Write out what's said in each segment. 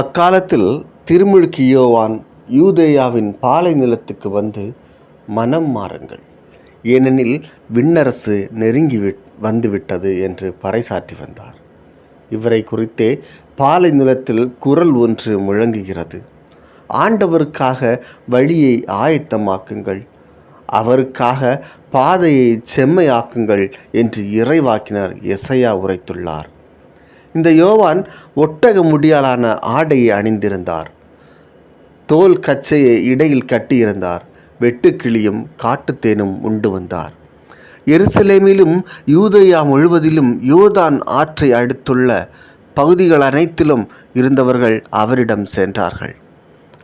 அக்காலத்தில் திருமுழுக்கு யோவான் யூதேயாவின் பாலை நிலத்துக்கு வந்து மனம் மாறுங்கள். ஏனெனில் விண்ணரசு நெருங்கி விட் வந்துவிட்டது என்று பறைசாற்றி வந்தார். இவரை குறித்தே பாலை நிலத்தில் குரல் ஒன்று முழங்குகிறது. ஆண்டவருக்காக வழியை ஆயத்தமாக்குங்கள். அவருக்காக பாதையை செம்மையாக்குங்கள் என்று இறைவாக்கினர் எசையா உரைத்துள்ளார். இந்த யோவான் ஒட்டக முடியாலான ஆடையை அணிந்திருந்தார். தோல் கச்சையை இடையில் கட்டியிருந்தார். வெட்டுக்கிளியும் காட்டுத்தேனும் உண்டு வந்தார். எருசலேமிலும் யூதயா முழுவதிலும் யோதான் ஆற்றை அடுத்துள்ள பகுதிகள் அனைத்திலும் இருந்தவர்கள் அவரிடம் சென்றார்கள்.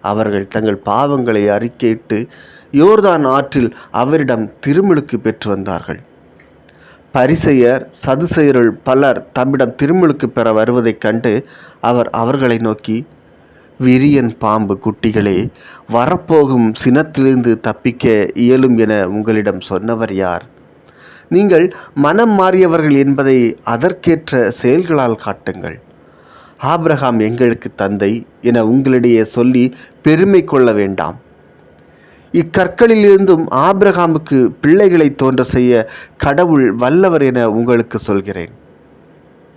அவர்கள் தங்கள் பாவங்களை அறிக்கையிட்டு யோர்தான் ஆற்றில் அவரிடம் திருமுழுக்கு பெற்று வந்தார்கள். பரிசெயர் சதுசெயருள் பலர் தம்மிடம் திருமுழுக்கு பெற வருவதைக் கண்டு அவர் அவர்களை நோக்கி விரியன் பாம்பு குட்டிகளே வரப்போகும் சினத்திலிருந்து தப்பிக்க இயலும் என உங்களிடம் சொன்னவர் யார்? நீங்கள் மனம் மாறியவர்கள் என்பதை அதற்கேற்ற செயல்களால் காட்டுங்கள். ஆப்ரஹாம் எங்களுக்கு தந்தை என உங்களிடையே சொல்லி பெருமை கொள்ள வேண்டாம். இக்கற்களிலிருந்தும் ஆபிரகாமுக்கு பிள்ளைகளை தோன்ற செய்ய கடவுள் வல்லவர் என உங்களுக்கு சொல்கிறேன்.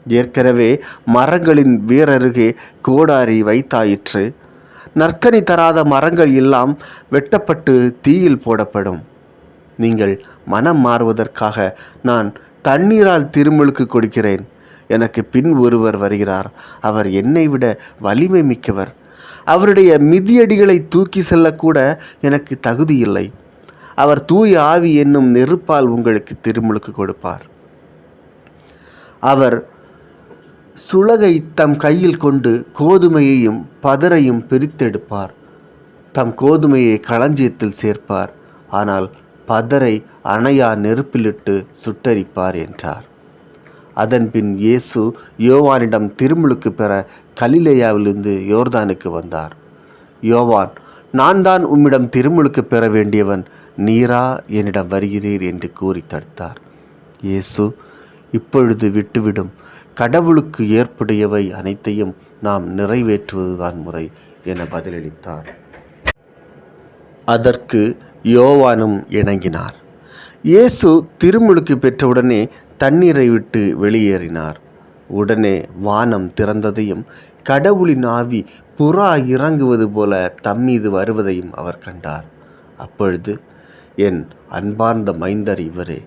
ஏற்கனவே மரங்களின் வீரருகே கோடாரி வைத்தாயிற்று. நற்கனி தராத மரங்கள் எல்லாம் வெட்டப்பட்டு தீயில் போடப்படும். நீங்கள் மனம் மாறுவதற்காக நான் தண்ணீரால் திருமுழுக்கு கொடுக்கிறேன். எனக்கு பின் ஒருவர் வருகிறார். அவர் என்னை விட வலிமை மிக்கவர். அவருடைய மிதியடிகளை தூக்கி செல்லக்கூட எனக்கு தகுதி இல்லை அவர் தூய் ஆவி என்னும் நெருப்பால் உங்களுக்கு திருமுழுக்கு கொடுப்பார். அவர் சுளகை தம் கையில் கொண்டு கோதுமையையும் பதரையும் பிரித்தெடுப்பார். தம் கோதுமையை களஞ்சியத்தில் சேர்ப்பார். ஆனால் பதரை அணையா நெருப்பிலிட்டு சுட்டரிப்பார் என்றார். அதன்பின் இயேசு யோவானிடம் திருமுழுக்கு பெற கலிலேயாவிலிருந்து யோர்தானுக்கு வந்தார். யோவான் நான் தான் உம்மிடம் திருமுழுக்கு பெற வேண்டியவன் நீரா என்னிடம் வருகிறீர் என்று கூறி தடுத்தார். இயேசு இப்பொழுது விட்டுவிடும். கடவுளுக்கு ஏற்புடையவை அனைத்தையும் நாம் நிறைவேற்றுவதுதான் முறை என பதிலளித்தார். அதற்கு யோவானும் இணங்கினார். இயேசு திருமுழுக்கு பெற்றவுடனே தண்ணீரை விட்டு வெளியேறினார். உடனே வானம் திறந்ததையும் கடவுளின் ஆவி புறா இறங்குவது போல தம்மீது வருவதையும் அவர் கண்டார். அப்பொழுது என் அன்பார்ந்த மைந்தர் இவரே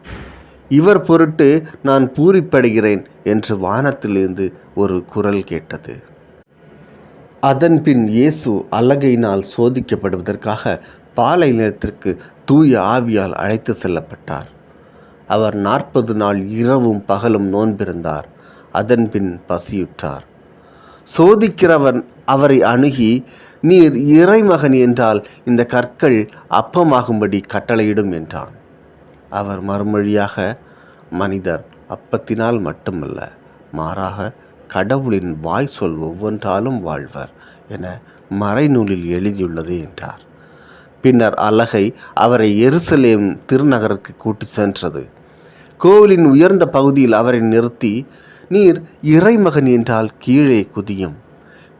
இவர் பொருட்டு நான் பூரிப்படைகிறேன் என்று வானத்திலிருந்து ஒரு குரல் கேட்டது. அதன்பின் இயேசு அலகையினால் சோதிக்கப்படுவதற்காக பாலை நிலத்திற்கு தூய ஆவியால் அழைத்து செல்லப்பட்டார். அவர் நாற்பது நாள் இரவும் பகலும் நோன்பிருந்தார். அதன்பின் பசியுற்றார். சோதிக்கிறவன் அவரை அணுகி நீர் இறைமகன் என்றால் இந்த கற்கள் அப்பமாகும்படி கட்டளையிடும் என்றான். அவர் மறுமொழியாக மனிதர் அப்பத்தினால் மட்டுமல்ல மாறாக கடவுளின் வாய் சொல் ஒவ்வொன்றாலும் வாழ்வர் என மறைநூலில் எழுதியுள்ளது என்றார். பின்னர் அலகை அவரை எருசலேம் திருநகருக்கு கூட்டி சென்றது. கோவிலின் உயர்ந்த பகுதியில் அவரை நிறுத்தி நீர் இறைமகன் என்றால் கீழே குதியும்.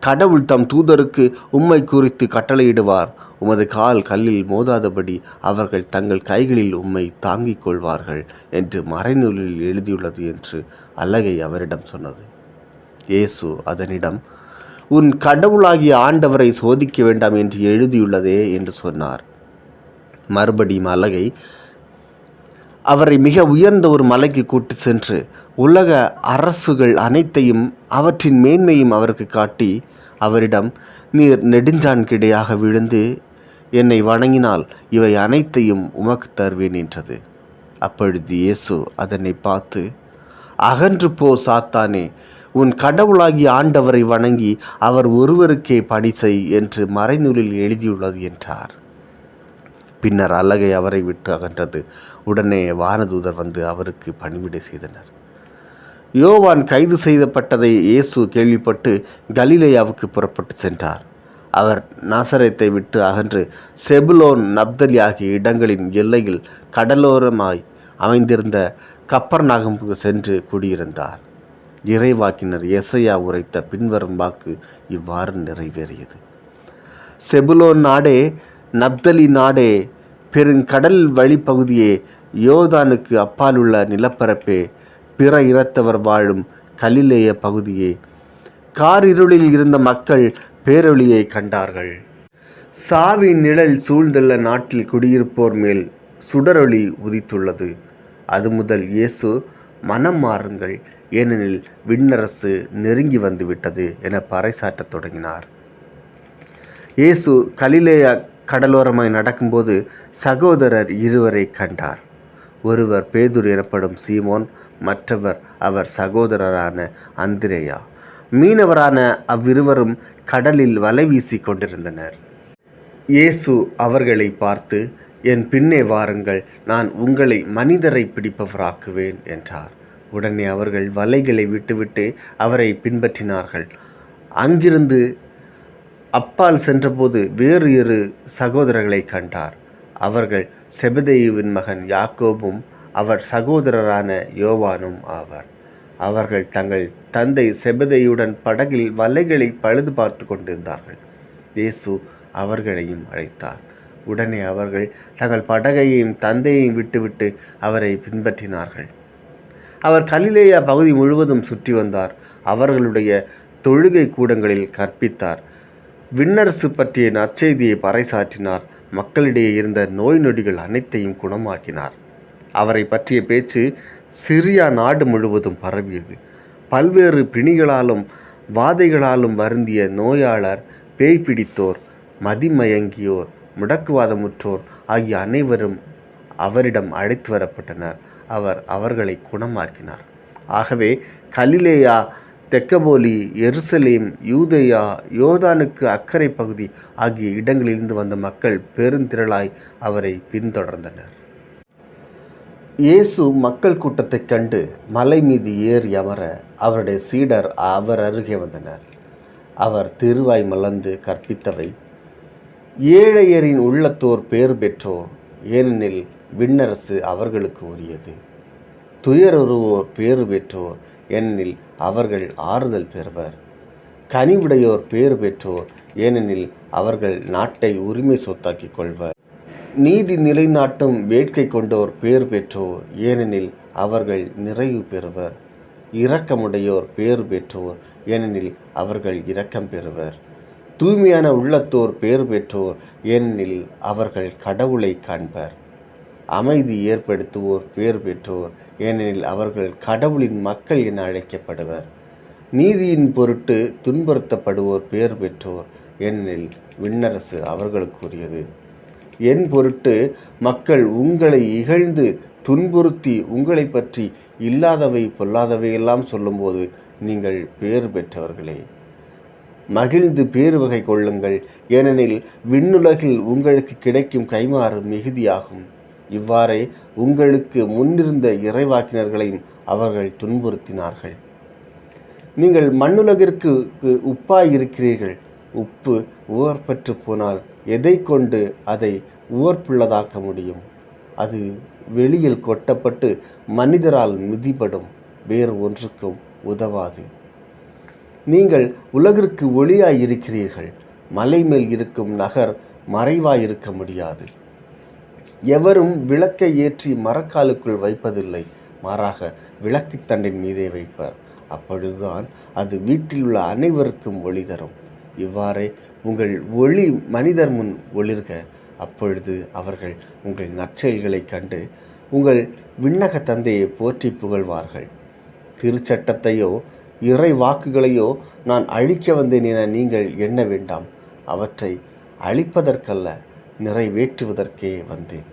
கடவுள் தம் தூதருக்கு உம்மை குறித்து கட்டளையிடுவார். உமது கால் கல்லில் மோதாதபடி அவர்கள் தங்கள் கைகளில் உம்மை தாங்கிக் கொள்வார்கள் என்று மறைநூலில் எழுதியுள்ளது என்று அலகை அவரிடம் சொன்னது. இயேசு அதனிடம் உன் கடவுளாகிய ஆண்டவரை சோதிக்க வேண்டாம் என்று எழுதியுள்ளதே என்று சொன்னார். மறுபடியும் அலகை அவரை மிக உயர்ந்த ஒரு மலைக்கு கூட்டு சென்று உலக அரசுகள் அனைத்தையும் அவற்றின் மேன்மையும் அவருக்கு காட்டி அவரிடம் நீர் நெடுஞ்சான்கிடையாக விழுந்து என்னை வணங்கினால் இவை அனைத்தையும் உமக்கு தருவேன் என்றது. அப்பொழுது இயேசு அதனை பார்த்து அகன்று போ சாத்தானே உன் கடவுளாகி ஆண்டவரை வணங்கி அவர் ஒருவருக்கே பணி செய் என்று மறைநூலில் எழுதியுள்ளது என்றார். பின்னர் அலகை அவரை விட்டு அகன்றது. உடனே வானதூதர் வந்து அவருக்கு பணிவிடை செய்தனர். யோவான் கைது செய்யப்பட்டதை இயேசு கேள்விப்பட்டு கலிலேயாவுக்கு புறப்பட்டு சென்றார். அவர் நாசரத்தை விட்டு அகன்று செபுலோன் நப்தலி ஆகிய இடங்களின் எல்லையில் கடலோரமாய் அமைந்திருந்த கப்பர் நாகமுக்கு சென்று குடியிருந்தார். இறைவாக்கினர் எசையா உரைத்த பின்வரும் வாக்கு இவ்வாறு நிறைவேறியது. செபுலோன் நாடே நப்தலி நாடே பெருங்கடல் வழிப்பகுதியே யோதானுக்கு அப்பாலுள்ள நிலப்பரப்பே பிற இனத்தவர் வாழும் கலிலேய பகுதியே காரிருளில் இருந்த மக்கள் பேரொளியை கண்டார்கள். சாவி நிழல் சூழ்ந்துள்ள நாட்டில் குடியிருப்போர் மேல் சுடரொளி உதித்துள்ளது. அது முதல் இயேசு மனம் மாறுங்கள் ஏனெனில் விண்ணரசு நெருங்கி வந்து விட்டது என பறைசாற்றத் தொடங்கினார். இயேசு கலிலேயா கடலோரமாய் நடக்கும்போது சகோதரர் இருவரை கண்டார். ஒருவர் பேதுர் எனப்படும் சீமோன் மற்றவர் அவர் சகோதரரான அந்திரேயா. மீனவரான அவ்விருவரும் கடலில் வலை வீசி கொண்டிருந்தனர். இயேசு அவர்களை பார்த்து என் பின்னே வாருங்கள் நான் உங்களை மனிதரை பிடிப்பவராக்குவேன் என்றார். உடனே அவர்கள் வலைகளை விட்டுவிட்டு அவரை பின்பற்றினார்கள். அங்கிருந்து அப்பால் சென்றபோது வேறு இரு சகோதரர்களை கண்டார். அவர்கள் செபதேயுவின் மகன் யாக்கோபும் அவர் சகோதரரான யோவானும் ஆவார். அவர்கள் தங்கள் தந்தை செபதையுடன் படகில் வலைகளை பழுது பார்த்து கொண்டிருந்தார்கள். இயேசு அவர்களையும் அழைத்தார். உடனே அவர்கள் தங்கள் படகையும் தந்தையையும் விட்டுவிட்டு அவரை பின்பற்றினார்கள். அவர் கலிலேயா பகுதி முழுவதும் சுற்றி வந்தார். அவர்களுடைய தொழுகை கூடங்களில் கற்பித்தார். விண்ணரசு பற்றிய நற்செய்தியை பறைசாற்றினார். மக்களிடையே இருந்த நோய் நொடிகள் அனைத்தையும் குணமாக்கினார். அவரை பற்றிய பேச்சு சிரியா நாடு முழுவதும் பரவியது. பல்வேறு பிணிகளாலும் வாதைகளாலும் வருந்திய நோயாளர் பேய் பிடித்தோர் மதிமயங்கியோர் முடக்குவாதமுற்றோர் ஆகிய அனைவரும் அவரிடம் அழைத்து வரப்பட்டனர். அவர் அவர்களை குணமாக்கினார். ஆகவே கலிலேயா தெக்கபோலி எருசலேம் யூதேயா யோதானுக்கு அக்கறை பகுதி ஆகிய இடங்களிலிருந்து வந்த மக்கள் பெருந்திரளாய் அவரை பின்தொடர்ந்தனர். இயேசு மக்கள் கூட்டத்தைக் கண்டு மலை மீது ஏறி அமர அவருடைய சீடர் அவர் அருகே வந்தனர். அவர் திருவாய் மலர்ந்து கற்பித்தவை ஏழையரின் உள்ளத்தோர் பேறு பெற்றோர் ஏனெனில் விண்ணரசு அவர்களுக்கு உரியது. துயருருவோர் பேறு பெற்றோர் ஏனெனில் அவர்கள் ஆறுதல் பெறுவர். கனிவுடையோர் பேறு பெற்றோர் ஏனெனில் அவர்கள் நாட்டை உரிமை சொத்தாக்கிக் கொள்வர். நீதி நிலைநாட்டும் வேட்கை கொண்டோர் பேர் பெற்றோர் ஏனெனில் அவர்கள் நிறைவு பெறுவர். இரக்கமுடையோர் பேறு பெற்றோர் ஏனெனில் அவர்கள் இரக்கம் பெறுவர். தூய்மையான உள்ளத்தோர் பேறு பெற்றோர் ஏனெனில் அவர்கள் கடவுளை காண்பர். அமைதி ஏற்படுத்துவோர் பேர் பெற்றோர். ஏனெனில் அவர்கள் கடவுளின் மக்கள் என அழைக்கப்படுவர். நீதியின் பொருட்டு துன்புறுத்தப்படுவோர் பேர் பெற்றோர். ஏனெனில் விண்ணரசு அவர்களுக்குரியது. என் பொருட்டு மக்கள் உங்களை இகழ்ந்து துன்புறுத்தி உங்களை பற்றி இல்லாதவை பொல்லாதவையெல்லாம் சொல்லும்போது நீங்கள் பேர் பெற்றவர்களே. மகிழ்ந்து பேர் வகை கொள்ளுங்கள். ஏனெனில் விண்ணுலகில் உங்களுக்கு கிடைக்கும் கைமாறு மிகுதியாகும். இவ்வாறே உங்களுக்கு முன்னிருந்த இறைவாக்கினர்களையும் அவர்கள் துன்புறுத்தினார்கள். நீங்கள் மண்ணுலகிற்கு உப்பாய் இருக்கிறீர்கள் உப்பு உவர்பற்று போனால் எதை கொண்டு அதை உவர்ப்புள்ளதாக்க முடியும்? அது வெளியில் கொட்டப்பட்டு மனிதரால் மிதிப்படும் வேறு ஒன்றுக்கும் உதவாது. நீங்கள் உலகிற்கு ஒளியாய் இருக்கிறீர்கள் மலை மேல் இருக்கும் நகர் மறைவாய் இருக்க முடியாது. எவரும் விளக்கை ஏற்றி மரக்காலுக்குள் வைப்பதில்லை. மாறாக விளக்குத் தண்டின் மீதே வைப்பர். அப்பொழுதுதான் அது வீட்டில் உள்ள அனைவருக்கும் ஒளி தரும். இவ்வாறே உங்கள் ஒளி மனிதர் முன் ஒளிர்க. அப்பொழுது அவர்கள் உங்கள் நற்செயல்களைக் கண்டு உங்கள் விண்ணக தந்தையை போற்றி புகழ்வார்கள். திருச்சட்டத்தையோ இறை வாக்குகளையோ நான் அழிக்க வந்தேன் என நீங்கள் எண்ண வேண்டாம். அவற்றை அழிப்பதற்கல்ல. நிறைவேற்றுவதற்கே வந்தேன்.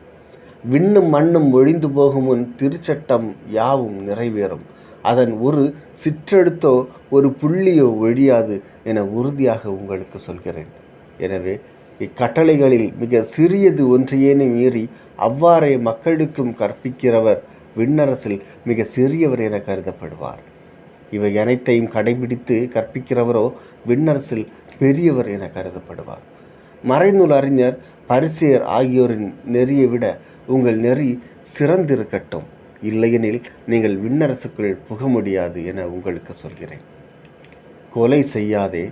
விண்ணும் மண்ணும் ஒழிந்து போகும் முன் திருச்சட்டம் யாவும் நிறைவேறும். அதன் ஒரு சிற்றெழுத்தோ ஒரு புள்ளியோ ஒழியாது என உறுதியாக உங்களுக்கு சொல்கிறேன். எனவே இக்கட்டளைகளில் மிக சிறியது ஒன்றையேனும் மீறி அவ்வாறே மக்களுக்கும் கற்பிக்கிறவர் விண்ணரசில் மிக சிறியவர் என கருதப்படுவார். இவை அனைத்தையும் கடைபிடித்து கற்பிக்கிறவரோ விண்ணரசில் பெரியவர் என கருதப்படுவார். மறைநூல் அறிஞர் பரிசேர் ஆகியோரின் நெறியை விட உங்கள் நெறி சிறந்திருக்கட்டும். இல்லையெனில் நீங்கள் விண்ணரசுக்குள் புக முடியாது என உங்களுக்கு சொல்கிறேன். கொலை செய்யாதே.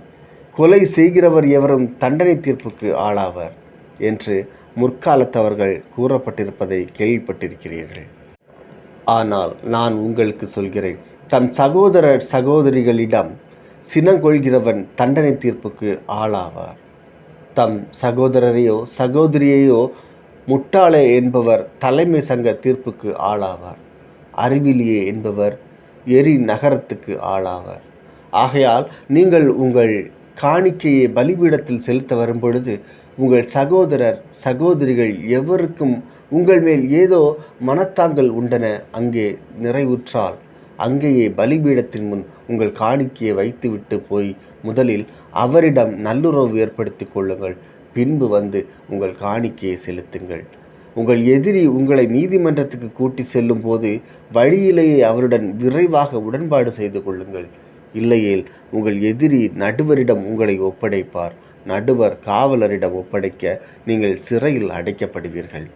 கொலை செய்கிறவர் எவரும் தண்டனை தீர்ப்புக்கு ஆளாவர் என்று முற்காலத்தவர்கள் கூறப்பட்டிருப்பதை கேள்விப்பட்டிருக்கிறீர்கள். ஆனால் நான் உங்களுக்கு சொல்கிறேன் தம் சகோதரர் சகோதரிகளிடம் சினங்கொள்கிறவன் தண்டனை தீர்ப்புக்கு ஆளாவார். தம் சகோதரரையோ சகோதரியையோ முட்டாளே என்பவர் தலைமை சங்க தீர்ப்புக்கு ஆளாவார். அறிவிலியே என்பவர் எரி நகரத்துக்கு ஆளாவார். ஆகையால் நீங்கள் உங்கள் காணிக்கையை பலிபீடத்தில் செலுத்த வரும்பொழுது உங்கள் சகோதரர் சகோதரிகள் எவருக்கும் உங்கள் மேல் ஏதோ மனத்தாங்கள் உண்டன அங்கே நிறைவுற்றால். அங்கேயே பலிபீடத்தின் முன் உங்கள் காணிக்கையை வைத்துவிட்டு போய் முதலில் அவரிடம் நல்லுறவு ஏற்படுத்தி கொள்ளுங்கள். பின்பு வந்து உங்கள் காணிக்கையை செலுத்துங்கள். உங்கள் எதிரி உங்களை நீதிமன்றத்துக்கு கூட்டி செல்லும் போது வழியிலேயே அவருடன் விரைவாக உடன்பாடு செய்து கொள்ளுங்கள். இல்லையேல் உங்கள் எதிரி நடுவரிடம் உங்களை ஒப்படைப்பார். நடுவர் காவலரிடம் ஒப்படைக்க நீங்கள் சிறையில் அடைக்கப்படுவீர்கள்.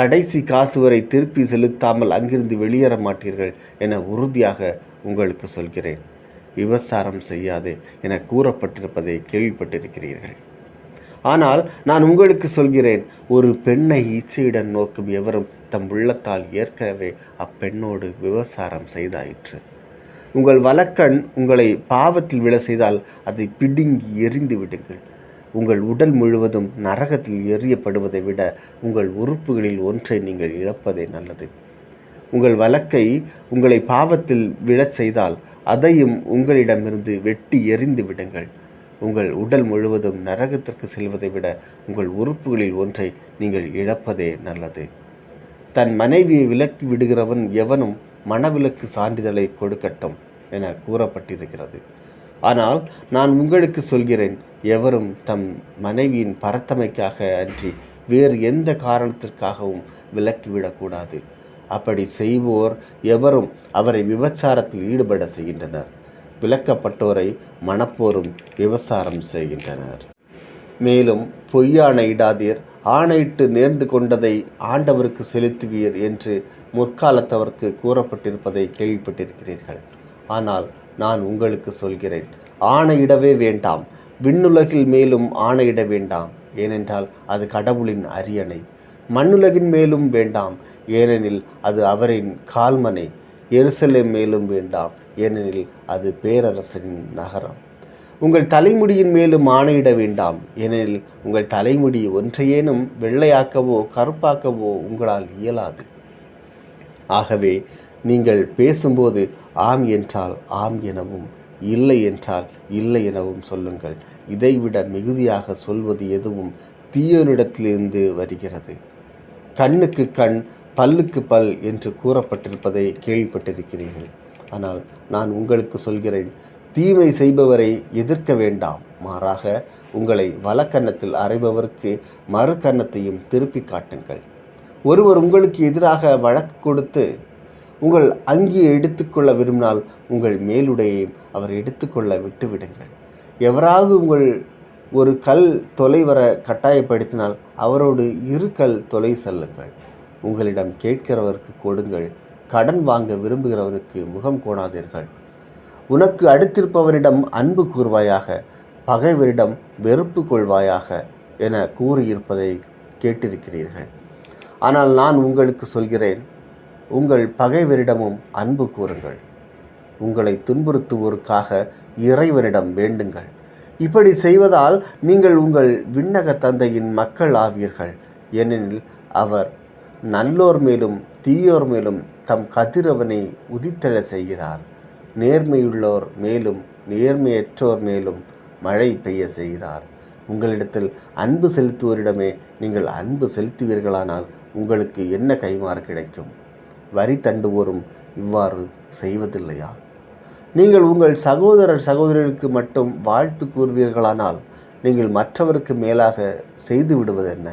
கடைசி காசு வரை திருப்பி செலுத்தாமல் அங்கிருந்து வெளியேற மாட்டீர்கள் என உறுதியாக உங்களுக்கு சொல்கிறேன். விவசாரம் செய்யாதே என கூறப்பட்டிருப்பதை கேள்விப்பட்டிருக்கிறீர்கள். ஆனால் நான் உங்களுக்கு சொல்கிறேன் ஒரு பெண்ணை இச்சையுடன் நோக்கும் எவரும் தம் உள்ளத்தால் ஏற்கனவே அப்பெண்ணோடு விவசாரம் செய்தாயிற்று. உங்கள் வலக்கண் உங்களை பாவத்தில் விழ செய்தால் அதை பிடுங்கி எறிந்து விடுங்கள். உங்கள் உடல் முழுவதும் நரகத்தில் எறியப்படுவதை விட உங்கள் உறுப்புகளில் ஒன்றை நீங்கள் இழப்பதே நல்லது. உங்கள் வழக்கை உங்களை பாவத்தில் விழச் செய்தால் அதையும் உங்களிடமிருந்து வெட்டி எறிந்து விடுங்கள். உங்கள் உடல் முழுவதும் நரகத்திற்கு செல்வதை விட உங்கள் உறுப்புகளில் ஒன்றை நீங்கள் இழப்பதே நல்லது. தன் மனைவியை விலக்கி விடுகிறவன் எவனும் மனவிலக்கு சான்றிதழை கொடுக்கட்டும் என கூறப்பட்டிருக்கிறது. ஆனால் நான் உங்களுக்கு சொல்கிறேன் எவரும் தம் மனைவியின் பரத்தமைக்காக அன்றி வேறு எந்த காரணத்திற்காகவும் விலக்கிவிடக்கூடாது. அப்படி செய்வோர் எவரும் அவரை விபச்சாரத்தில் ஈடுபட செய்கின்றனர். விலக்கப்பட்டோரை மனப்போரும் விபசாரம் செய்கின்றனர். மேலும் பொய்யானையிடாதீர் ஆணையிட்டு நேர்ந்து கொண்டதை ஆண்டவருக்கு செலுத்துவீர் என்று முற்காலத்தவருக்கு கூறப்பட்டிருப்பதை கேள்விப்பட்டிருக்கிறீர்கள். ஆனால் நான் உங்களுக்கு சொல்கிறேன். ஆணையிடவே வேண்டாம். விண்ணுலகில் மேலும் ஆணையிட வேண்டாம். ஏனென்றால் அது கடவுளின் அரியணை. மண்ணுலகின் மேலும் வேண்டாம். ஏனெனில் அது அவரின் கால்மனை. எருசலேம் மேலும் வேண்டாம். ஏனெனில் அது பேரரசரின் நகரம். உங்கள் தலைமுடியின் மேலும் ஆணையிட வேண்டாம். ஏனெனில் உங்கள் தலைமுடி ஒன்றையேனும் வெள்ளையாக்கவோ கருப்பாக்கவோ உங்களால் இயலாது. ஆகவே நீங்கள் பேசும்போது ஆம் என்றால் ஆம் எனவும் இல்லை என்றால் இல்லை எனவும் சொல்லுங்கள். இதைவிட மிகுதியாக சொல்வது எதுவும் தீயனிடத்திலிருந்து வருகிறது. கண்ணுக்கு கண் பல்லுக்கு பல் என்று கூறப்பட்டிருப்பதை கேள்விப்பட்டிருக்கிறீர்கள். ஆனால் நான் உங்களுக்கு சொல்கிறேன் தீமை செய்பவரை எதிர்க்க வேண்டாம். மாறாக உங்களை வலக்கன்னத்தில் அறைபவருக்கு மறு கன்னத்தையும் திருப்பி காட்டுங்கள். ஒருவர் உங்களுக்கு எதிராக வழக்கு கொடுத்து உங்கள் அங்கியை எடுத்துக்கொள்ள விரும்பினால் உங்கள் மேலுடையையும் அவர் எடுத்துக்கொள்ள விட்டுவிடுங்கள். எவராவது உங்கள் ஒரு கல் தொலை வர கட்டாயப்படுத்தினால் அவரோடு இரு கல் தொலை செல்லுங்கள். உங்களிடம் கேட்கிறவருக்கு கொடுங்கள். கடன் வாங்க விரும்புகிறவனுக்கு முகம் கோணாதீர்கள். உனக்கு அடுத்திருப்பவனிடம் அன்பு கூறுவாயாக பகைவரிடம் வெறுப்பு கொள்வாயாக என கூறியிருப்பதை கேட்டிருக்கிறீர்கள். ஆனால் நான் உங்களுக்கு சொல்கிறேன் உங்கள் பகைவரிடமும் அன்பு கூறுங்கள். உங்களை துன்புறுத்துவோருக்காக இறைவனிடம் வேண்டுங்கள். இப்படி செய்வதால் நீங்கள் உங்கள் விண்ணக தந்தையின் மக்கள் ஆவீர்கள். ஏனெனில் அவர் நல்லோர் மேலும் தீயோர் மேலும் தம் கதிரவனை உதித்தெழ செய்கிறார். நேர்மையுள்ளோர் மேலும் நேர்மையற்றோர் மேலும் மழை பெய்ய செய்கிறார். உங்களிடத்தில் அன்பு செலுத்துவோரிடமே நீங்கள் அன்பு செலுத்துவீர்களானால் உங்களுக்கு என்ன கைமாறு கிடைக்கும்? வரி தண்டுவோரும் இவ்வாறு செய்வதில்லையா? நீங்கள் உங்கள் சகோதரர் சகோதரிகளுக்கு மட்டும் வாழ்த்து கூறுவீர்களானால் நீங்கள் மற்றவருக்கு மேலாக செய்து விடுவது என்ன?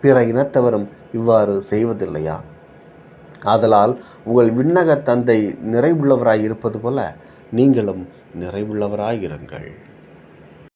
பிற இனத்தவரும் இவ்வாறு செய்வதில்லையா? ஆதலால் உங்கள் விண்ணக தந்தை நிறைவுள்ளவராய் இருப்பது போல நீங்களும் நிறைவுள்ளவராயிருங்கள்